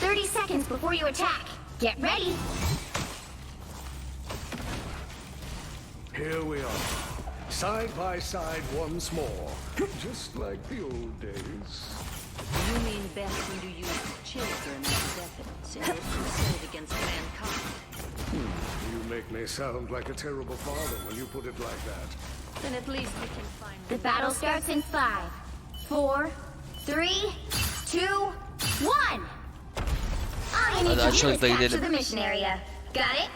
Thirty seconds before you attack. Get ready. Here we are, side by side once more, just like the old days. You mean back when you used children as weapons in your crusade against mankind? Hmm, you make me sound like a terrible father when you put it like that. Then at least we can find The battle starts in five, four, three, two, one. All you need Hadi to do is açılık da capture gidelim. the mission area. Got it?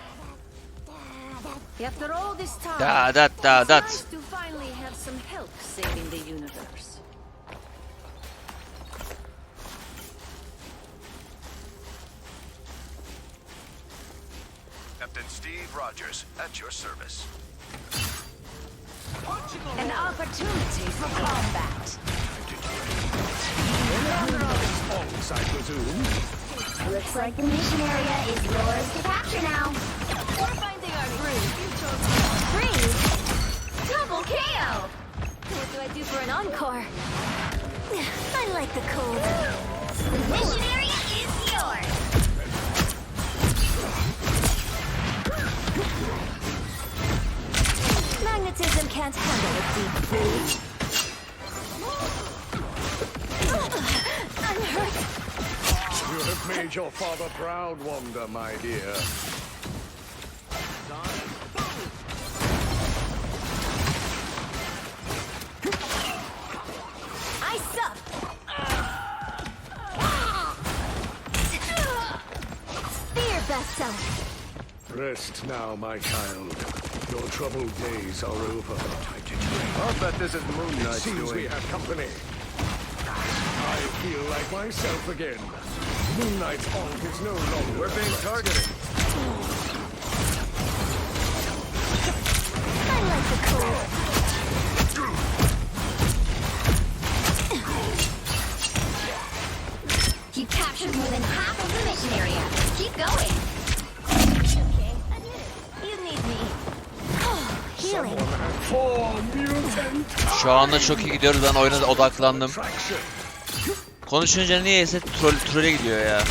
After all this time, Da dat da it's dat. nice to finally have some help saving the universe. Captain Steve Rogers, at your service. An opportunity for combat. False, Looks like the mission area is yours to capture now. We're finding our groove. Freeze! Double KO! What do I do for an encore? I like the cold. The mission area father proud, Wanda, my dear. I up. Fear vessel. Rest now, my child. Your troubled days are over. I'll bet this is Moon It Knight's seems we have company. I feel like myself again. Moon Knight's honk is no longer. We're being targeted. I like the cold. You captured more than half of the mission area. Keep going. Okay, I get it. You need me. Oh, healing. Four mutant Şu anda çok iyi gidiyoruz. Ben oyuna odaklandım. Konuşunca niyeyse troll, trolle gidiyor ya.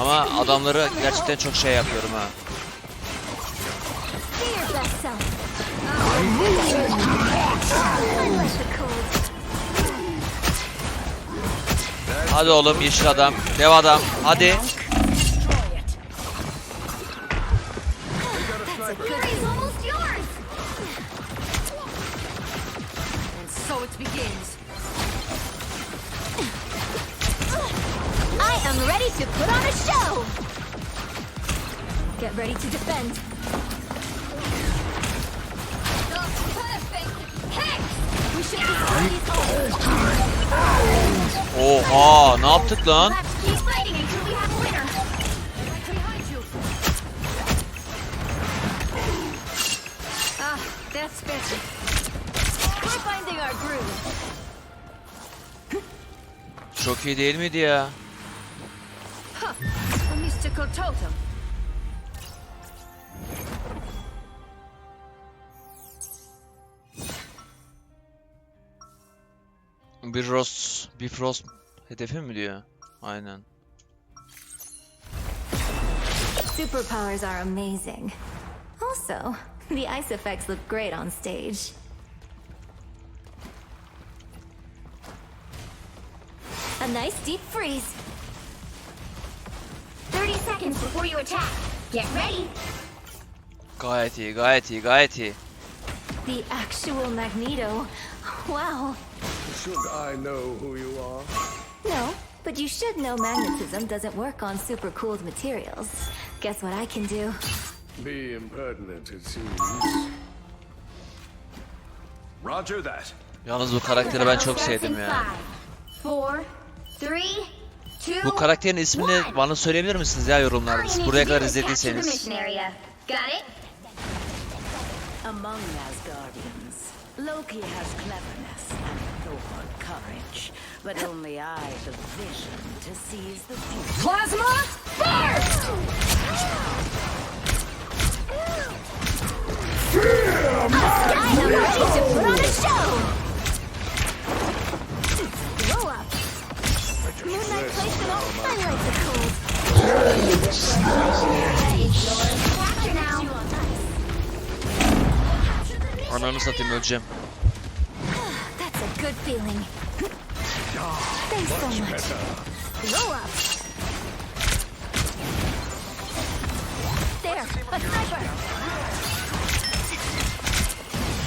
Ama adamları gerçekten çok şey yapıyorum ha. Hadi oğlum yeşil adam, dev adam. Hadi. So it begins. Ready to put on a show. Get ready to defend. Perfect. Hex! We should be these Oha ne yaptık lan? Ah, that's better. We're finding our groove. Çok iyi değil miydi ya? Huh. A mystical totem. Bir Rost, bir Frost hedefi mi diyor? Aynen. Superpowers are amazing. Also, the ice effects look great on stage. A nice deep freeze. 30 seconds before you attack. Get ready. Gayet iyi, gayet iyi, gayet iyi. The actual Magneto. Wow. Should I know who you are? No, but you should know magnetism doesn't work on super cooled materials. Guess what I can do? Be impertinent, it seems. Roger that. Yalnız bu karakteri ben çok sevdim in ya. five, four, three, two, Bu karakterin ismini one. bana söyleyebilir misiniz ya yorumlarda? buraya kadar izlediyseniz. Among Asgardians, Loki has cleverness and Thor courage, but only I the vision to seize the future. Plasma burst! I am ready to put on a show! Ananı satayım öleceğim. That's a good feeling. Thanks so much. Roll up. There, a sniper.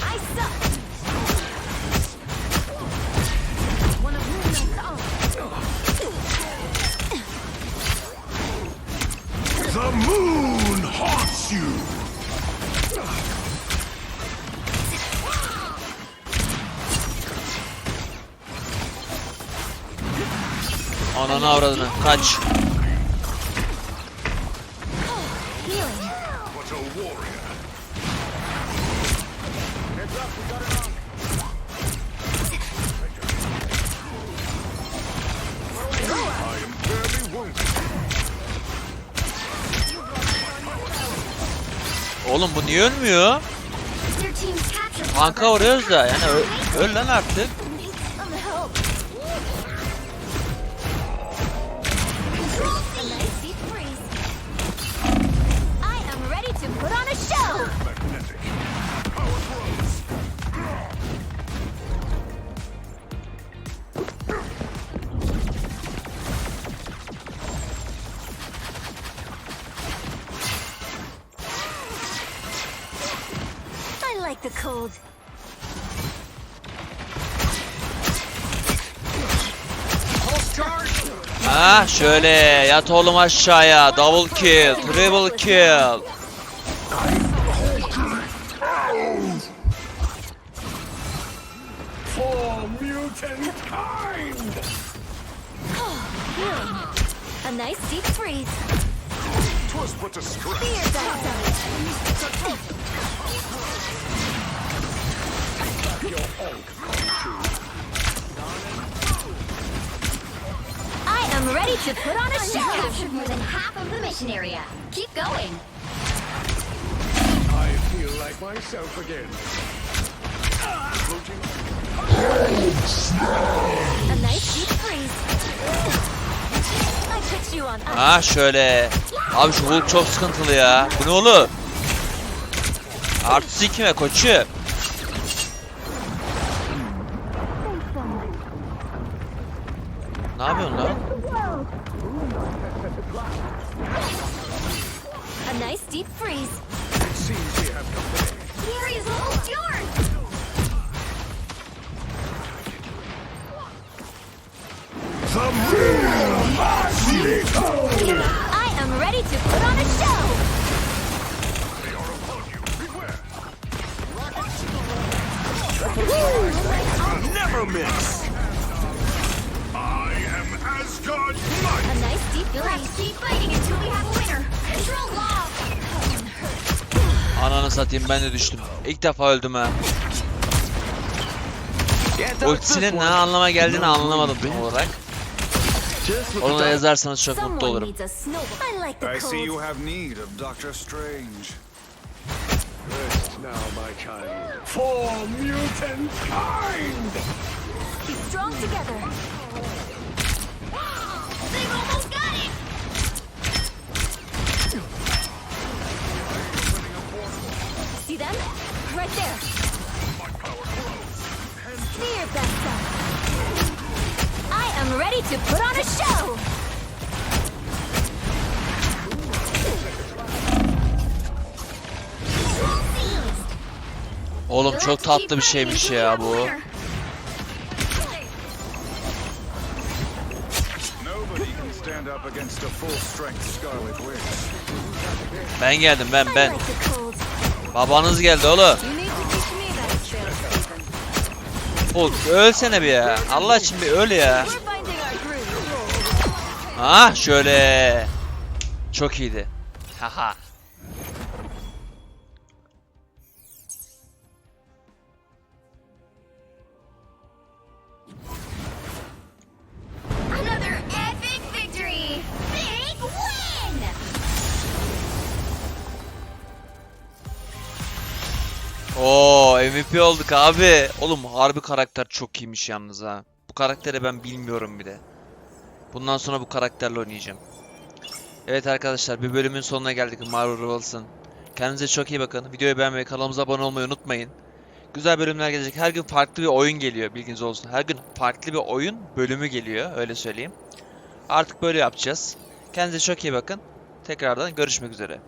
I suck. Ananı avradını. Kaç. Oğlum bu niye ölmüyor? Tanka vuruyoruz da yani ö- öl lan artık. The cold. Ha şöyle yat oğlum aşağıya. Double kill, triple kill. For mutant kind! A nice deep freeze. Twas but a scratch. To put on a You show. captured more than half of the mission area. Keep going. I feel like myself again. A nice deep you. Ha şöyle. Abi şu Hulk çok sıkıntılı ya. Bu ne oğlum? Artı kime koçu? Ne yapıyorsun lan? A nice deep freeze. It seems we have company. The area is almost yours. The moon haunts! I am ready to put on a show. They are upon you. Beware! Never miss! Ananı satayım ben de düştüm. İlk defa öldüm ha. Ultisinin ne anlama geldiğini anlamadım tam olarak. Onu da yazarsanız çok mutlu olurum. needs a snowball. I like the I see you cold. have need of Doctor Strange. Rest now, my child. For mutant kind! Be strong together. Oğlum çok tatlı bir şeymiş ya bu. Ben geldim ben ben. Babanız geldi oğlum. Hulk ölsene bir ya. Allah için bir öl ya. Ha şöyle. Çok iyiydi. Haha. MVP olduk abi. Oğlum harbi karakter çok iyiymiş yalnız ha. Bu karakteri ben bilmiyorum bile. Bundan sonra bu karakterle oynayacağım. Evet arkadaşlar bir bölümün sonuna geldik Marvel Rivals'ın. Kendinize çok iyi bakın. Videoyu beğenmeyi, kanalımıza abone olmayı unutmayın. Güzel bölümler gelecek. Her gün farklı bir oyun geliyor bilginiz olsun. Her gün farklı bir oyun bölümü geliyor öyle söyleyeyim. Artık böyle yapacağız. Kendinize çok iyi bakın. Tekrardan görüşmek üzere.